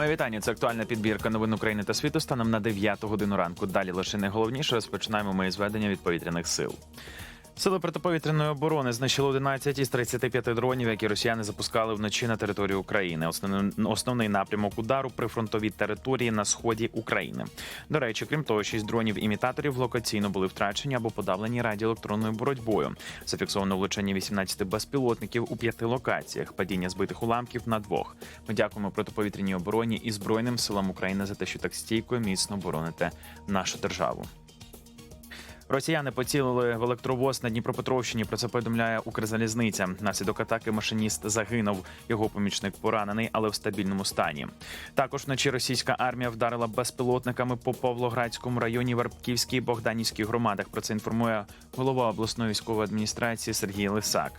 Моє вітання. Це актуальна підбірка новин України та світу станом на 9 годину ранку. Далі лише найголовніше розпочинаємо ми зведення від повітряних сил. Сили протиповітряної оборони знищили 11 із 35 дронів, які росіяни запускали вночі на територію України. Основний, напрямок удару прифронтові території на сході України. До речі, крім того, 6 дронів імітаторів локаційно були втрачені або подавлені радіоелектронною боротьбою. Зафіксовано влучення 18 безпілотників у п'яти локаціях, падіння збитих уламків на двох. Ми дякуємо протиповітряній обороні і збройним силам України за те, що так стійко і міцно бороните нашу державу. Росіяни поцілили в електровоз на Дніпропетровщині. Про це повідомляє Укрзалізниця. Внаслідок атаки машиніст загинув. Його помічник поранений, але в стабільному стані. Також вночі російська армія вдарила безпілотниками по Павлоградському районі Вербківській і Богданівській громадах. Про це інформує голова обласної військової адміністрації Сергій Лисак.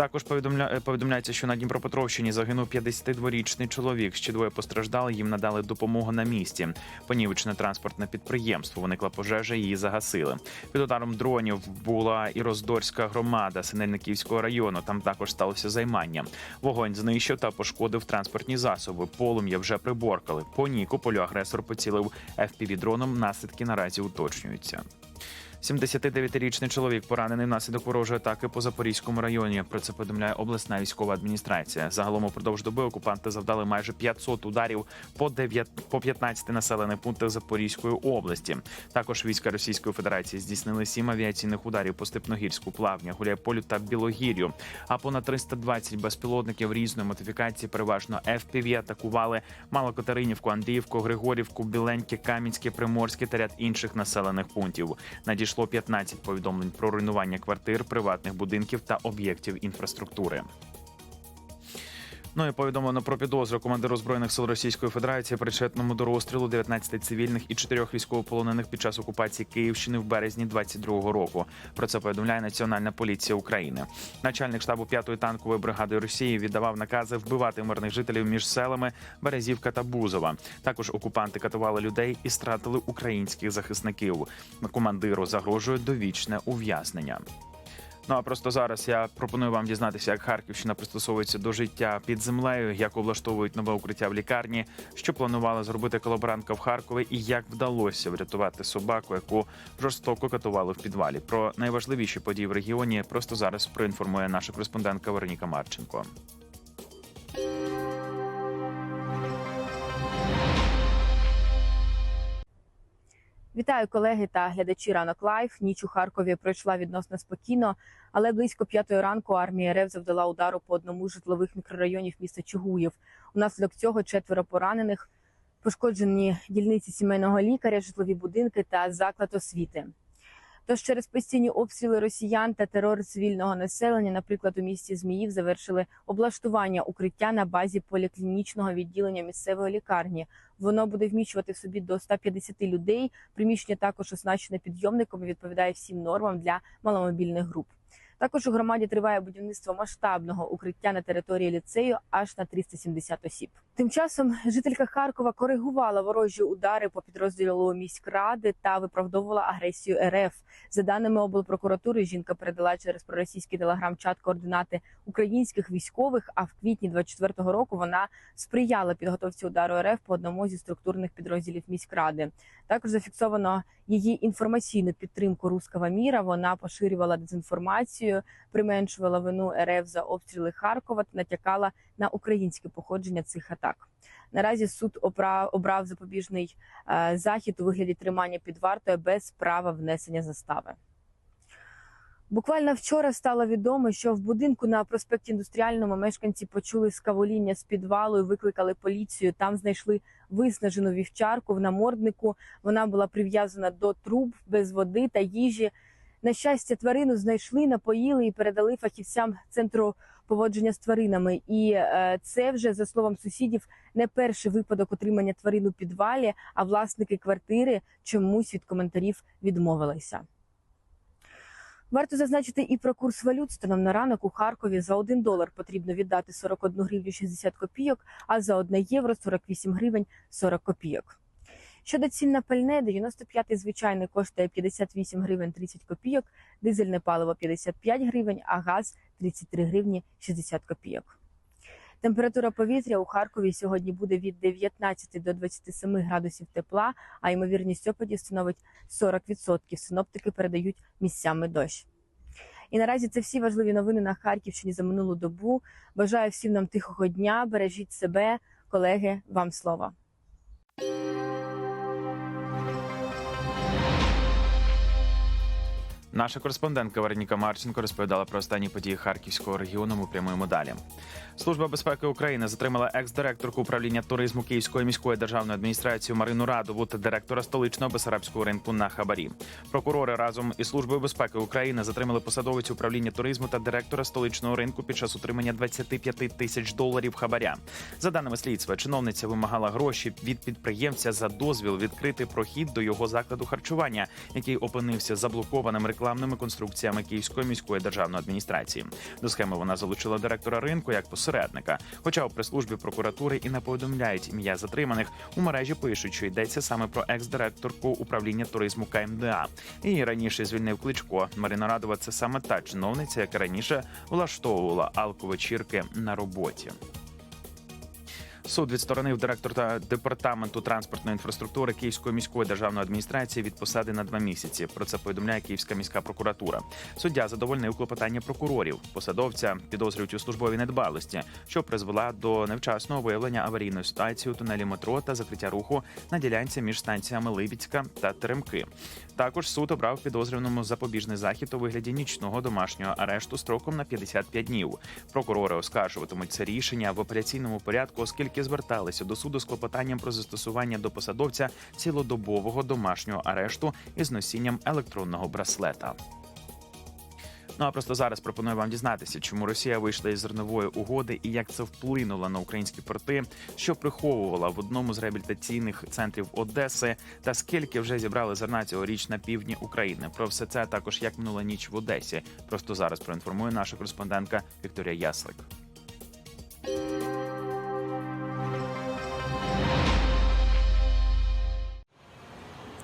Також повідомля... повідомляється, що на Дніпропетровщині загинув 52-річний чоловік. Ще двоє постраждали. Їм надали допомогу на місці. Понівечне транспортне підприємство. Виникла пожежа, її загасили. Під ударом дронів була і Роздорська громада Синельниківського району. Там також сталося займання. Вогонь знищив та пошкодив транспортні засоби. Полум'я вже приборкали. По Нікополю агресор поцілив fpv дроном Наслідки наразі уточнюються. 79-річний чоловік поранений внаслідок ворожої атаки по Запорізькому районі. Про це повідомляє обласна військова адміністрація. Загалом упродовж доби окупанти завдали майже 500 ударів по 9, по 15 населених пунктах Запорізької області. Також війська Російської Федерації здійснили сім авіаційних ударів по Степногірську, Плавню, Гуляйполю та Білогір'ю. А понад 320 безпілотників різної модифікації, переважно FPV, атакували Малокатеринівку, Андріївку, Григорівку, Біленьке, Кам'янське, Приморське та ряд інших населених пунктів. Надійшло 15 повідомлень про руйнування квартир, приватних будинків та об'єктів інфраструктури. Ну і повідомлено про підозру командиру збройних сил Російської Федерації, причетному до розстрілу 19 цивільних і 4 військовополонених під час окупації Київщини в березні 22-го року. Про це повідомляє Національна поліція України. Начальник штабу 5-ї танкової бригади Росії віддавав накази вбивати мирних жителів між селами Березівка та Бузова. Також окупанти катували людей і стратили українських захисників. Командиру загрожує довічне ув'язнення. Ну а просто зараз я пропоную вам дізнатися, як Харківщина пристосовується до життя під землею, як облаштовують нове укриття в лікарні, що планувала зробити колаборантка в Харкові, і як вдалося врятувати собаку, яку жорстоко катували в підвалі. Про найважливіші події в регіоні просто зараз проінформує наша кореспондентка Вероніка Марченко. Вітаю колеги та глядачі ранок лайф. Ніч у Харкові пройшла відносно спокійно, але близько п'ятої ранку армія РФ завдала удару по одному з житлових мікрорайонів міста Чугуїв. Унаслідок цього четверо поранених, пошкоджені дільниці сімейного лікаря, житлові будинки та заклад освіти. Тож через постійні обстріли росіян та терор цивільного населення, наприклад, у місті Зміїв завершили облаштування укриття на базі поліклінічного відділення місцевої лікарні. Воно буде вміщувати в собі до 150 людей. Приміщення також оснащене підйомником і відповідає всім нормам для маломобільних груп. Також у громаді триває будівництво масштабного укриття на території ліцею аж на 370 осіб. Тим часом жителька Харкова коригувала ворожі удари по підрозділу міськради та виправдовувала агресію РФ. За даними облпрокуратури, жінка передала через проросійський телеграм-чат координати українських військових. А в квітні 24-го року вона сприяла підготовці удару РФ по одному зі структурних підрозділів міськради. Також зафіксовано її інформаційну підтримку руского міра. Вона поширювала дезінформацію, применшувала вину РФ за обстріли Харкова та натякала на українське походження цих атак. Наразі суд обрав, обрав запобіжний е, захід у вигляді тримання під вартою без права внесення застави. Буквально вчора стало відомо, що в будинку на проспекті індустріальному мешканці почули скавоління з підвалу і викликали поліцію. Там знайшли виснажену вівчарку в наморднику. Вона була прив'язана до труб без води та їжі. На щастя, тварину знайшли, напоїли і передали фахівцям центру поводження з тваринами. І е, це вже за словом сусідів не перший випадок отримання тварин у підвалі, а власники квартири чомусь від коментарів відмовилися. Варто зазначити і про курс валют. Станом на ранок у Харкові за 1 долар потрібно віддати 41 гривню 60 копійок, а за 1 євро 48 гривень 40 копійок. Щодо цін на пальне, 95-й звичайний коштує 58 гривень 30 копійок, дизельне паливо 55 гривень, а газ 33 гривні 60 копійок. Температура повітря у Харкові сьогодні буде від 19 до 27 градусів тепла, а ймовірність опадів становить 40%. Синоптики передають місцями дощ. І наразі це всі важливі новини на Харківщині за минулу добу. Бажаю всім нам тихого дня. Бережіть себе, колеги. Вам слово. Наша кореспондентка Вероніка Марченко розповідала про останні події харківського регіону. Ми прямуємо далі. Служба безпеки України затримала екс-директорку управління туризму Київської міської державної адміністрації Марину Радову та директора столичного Бесарабського ринку на хабарі. Прокурори разом із службою безпеки України затримали посадовицю управління туризму та директора столичного ринку під час утримання 25 тисяч доларів хабаря. За даними слідства, чиновниця вимагала гроші від підприємця за дозвіл відкрити прохід до його закладу харчування, який опинився заблокованим рекламними конструкціями Київської міської державної адміністрації. До схеми вона залучила директора ринку як посередника. Хоча у прес-службі прокуратури і не повідомляють ім'я затриманих, у мережі пишуть, що йдеться саме про екс-директорку управління туризму КМДА. Її раніше звільнив Кличко. Марина Радова це саме та чиновниця, яка раніше влаштовувала алковечірки на роботі. Суд відсторонив директора департаменту транспортної інфраструктури Київської міської державної адміністрації від посади на два місяці. Про це повідомляє Київська міська прокуратура. Суддя задовольнив клопотання прокурорів. Посадовця підозрюють у службовій недбалості, що призвела до невчасного виявлення аварійної ситуації у тунелі метро та закриття руху на ділянці між станціями Либідська та Теремки. Також суд обрав підозрюваному запобіжний захід у вигляді нічного домашнього арешту строком на 55 днів. Прокурори оскаржуватимуть це рішення в апеляційному порядку, оскільки зверталися до суду з клопотанням про застосування до посадовця цілодобового домашнього арешту із носінням електронного браслета. Ну а просто зараз пропоную вам дізнатися, чому Росія вийшла із зернової угоди і як це вплинуло на українські порти, що приховувала в одному з реабілітаційних центрів Одеси, та скільки вже зібрали зерна цьогоріч на півдні України. Про все це також як минула ніч в Одесі. Просто зараз проінформує наша кореспондентка Вікторія Яслик.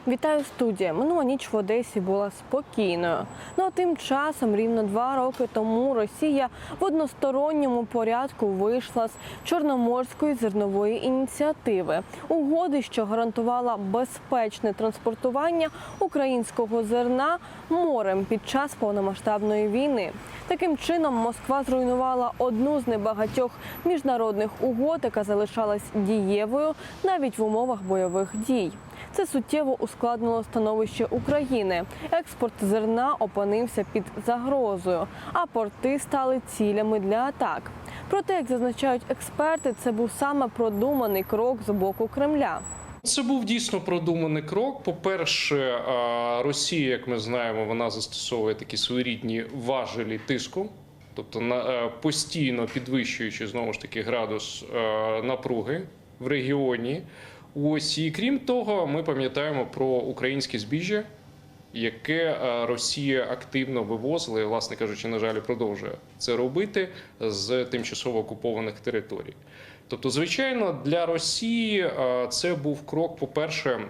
Вітаю студія. Минула ніч в Одесі була спокійною. Ну а тим часом, рівно два роки тому, Росія в односторонньому порядку вийшла з Чорноморської зернової ініціативи, угоди, що гарантувала безпечне транспортування українського зерна морем під час повномасштабної війни. Таким чином, Москва зруйнувала одну з небагатьох міжнародних угод, яка залишалась дієвою навіть в умовах бойових дій. Це суттєво ускладнило становище України. Експорт зерна опинився під загрозою, а порти стали цілями для атак. Проте, як зазначають експерти, це був саме продуманий крок з боку Кремля. Це був дійсно продуманий крок. По-перше, Росія, як ми знаємо, вона застосовує такі своєрідні важелі тиску, тобто е, постійно підвищуючи знову ж таки градус е, напруги в регіоні. Ось і крім того, ми пам'ятаємо про українське збіжжя, яке е, Росія активно вивозила, і, власне кажучи, на жаль, продовжує це робити з тимчасово окупованих територій. Тобто, звичайно, для Росії е, це був крок, по-перше,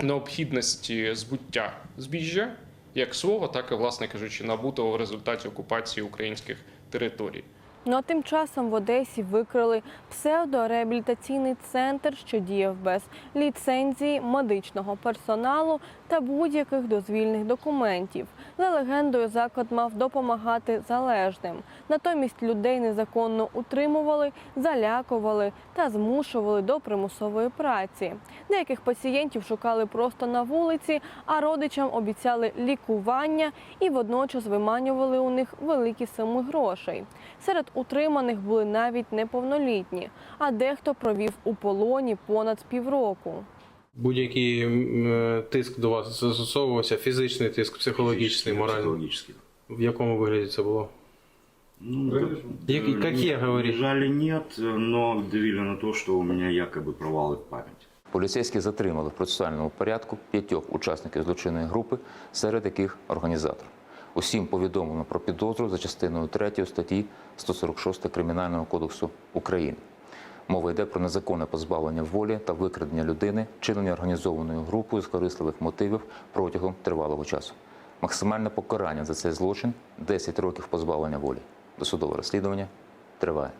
необхідності збуття збіжжя, як свого, так і, власне кажучи, набутого в результаті окупації українських територій. Ну а тим часом в Одесі викрили псевдореабілітаційний центр, що діяв без ліцензії, медичного персоналу та будь-яких дозвільних документів. За легендою, заклад мав допомагати залежним. Натомість людей незаконно утримували, залякували та змушували до примусової праці. Деяких пацієнтів шукали просто на вулиці, а родичам обіцяли лікування і водночас виманювали у них великі суми грошей. Серед утриманих були навіть неповнолітні, а дехто провів у полоні понад півроку. Будь-який м, е, тиск до вас застосовувався, фізичний тиск, психологічний, моральний. Психологический. В якому вигляді це було? Ну, Як- э, какие, нет, говоришь? Жаль нет, но давили на то, что у меня якобы провалы в памяти. Поліцейські затримали в процесуальному порядку п'ятьох учасників злочинної групи, серед яких організатор. Усім повідомлено про підозру за частиною 3 статті 146 Кримінального кодексу України. Мова йде про незаконне позбавлення волі та викрадення людини, чинення організованою групою з корисливих мотивів протягом тривалого часу. Максимальне покарання за цей злочин 10 років позбавлення волі. Досудове розслідування триває.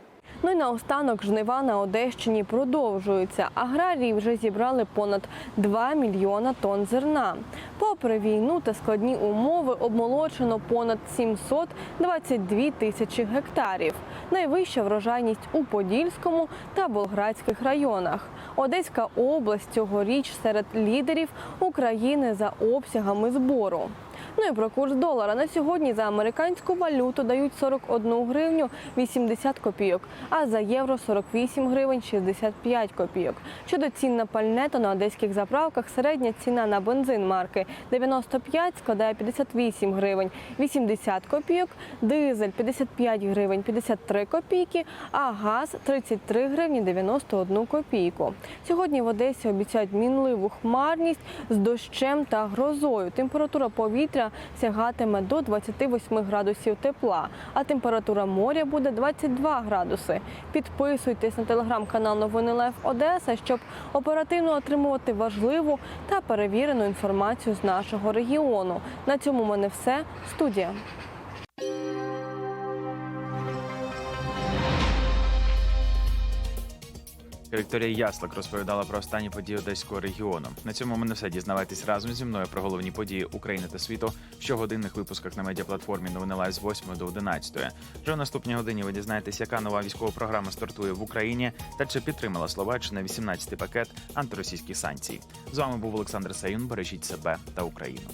Ну і наостанок жнива на Одещині продовжуються. Аграрії вже зібрали понад 2 мільйона тонн зерна. Попри війну та складні умови обмолочено понад 722 тисячі гектарів. Найвища врожайність у Подільському та Болградських районах. Одеська область цьогоріч серед лідерів України за обсягами збору. Ну і про курс долара на сьогодні за американську валюту дають 41 гривню 80 копійок, а за євро 48 гривень 65 копійок. Щодо цін на пальне, то на одеських заправках середня ціна на бензин марки 95 складає 58 гривень 80 копійок, дизель 55 гривень 53 копійки, а газ 33 гривні 91 копійку. Сьогодні в Одесі обіцяють мінливу хмарність з дощем та грозою. Температура повітря сягатиме до 28 градусів тепла, а температура моря буде 22 градуси. Підписуйтесь на телеграм-канал Новини Лев Одеса, щоб оперативно отримувати важливу та перевірену інформацію з нашого регіону. На цьому в мене все. Студія. Вікторія Яслик розповідала про останні події одеського регіону. На цьому ми не все дізнавайтесь разом зі мною про головні події України та світу в щогодинних випусках на медіаплатформі Новини Лайв з 8 до 11. Вже в наступній годині ви дізнаєтесь, яка нова військова програма стартує в Україні та чи підтримала Словаччина 18-й пакет антиросійських санкцій. З вами був Олександр Саюн. Бережіть себе та Україну.